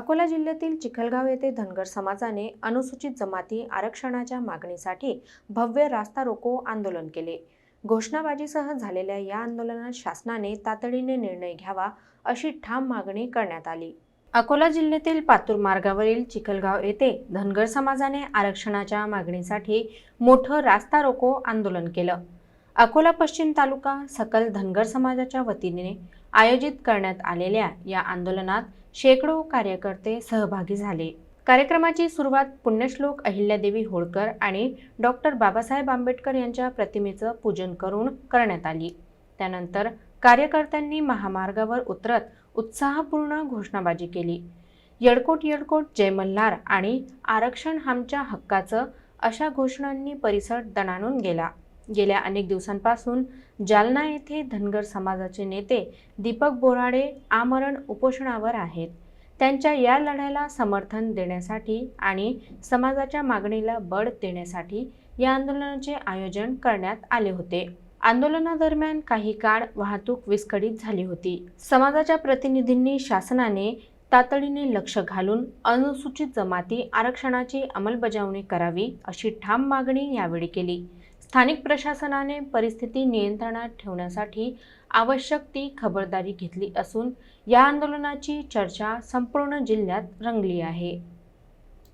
अकोला जिल्ह्यातील चिखलगाव येथे धनगर समाजाने अनुसूचित जमाती आरक्षणाच्या मागणीसाठी भव्य रास्ता रोको आंदोलन केले. घोषणाबाजीसह झालेल्या या आंदोलनात शासनाने तातडीने निर्णय घ्यावा अशी ठाम मागणी करण्यात आली. अकोला जिल्ह्यातील पातूर मार्गावरील चिखलगाव येथे धनगर समाजाने आरक्षणाच्या मागणीसाठी मोठं रास्ता रोको आंदोलन केलं. अकोला पश्चिम तालुका सकल धनगर समाजाच्या वतीने आयोजित करण्यात आलेल्या या आंदोलनात शेकडो कार्यकर्ते सहभागी झाले. कार्यक्रमाची सुरुवात पुण्यश्लोक अहिल्यादेवी होळकर आणि डॉक्टर बाबासाहेब आंबेडकर यांच्या प्रतिमेचं पूजन करून करण्यात आली. त्यानंतर कार्यकर्त्यांनी महामार्गावर उतरत उत्साहपूर्ण घोषणाबाजी केली. येडकोट येडकोट जय मल्हार आणि आरक्षण आमच्या हक्काचं अशा घोषणांनी परिसर दणाणून गेला. गेल्या अनेक दिवसांपासून जालना येथे धनगर समाजाचे नेते दीपक बोराडे आमरण उपोषणावर आहेत. त्यांच्या या लढ्याला समर्थन देण्यासाठी आणि समाजाच्या मागणीला बळ देण्यासाठी या आंदोलनाचे आयोजन करण्यात आले होते. आंदोलनादरम्यान काही काळ वाहतूक विस्कळीत झाली होती. समाजाच्या प्रतिनिधींनी शासनाने तातडीने लक्ष घालून अनुसूचित जमाती आरक्षणाची अंमलबजावणी करावी अशी ठाम मागणी यावेळी केली. स्थानिक प्रशासनाने परिस्थिती नियंत्रणात ठेवण्यासाठी आवश्यक ती खबरदारी घेतली असून या आंदोलनाची चर्चा संपूर्ण जिल्ह्यात रंगली आहे.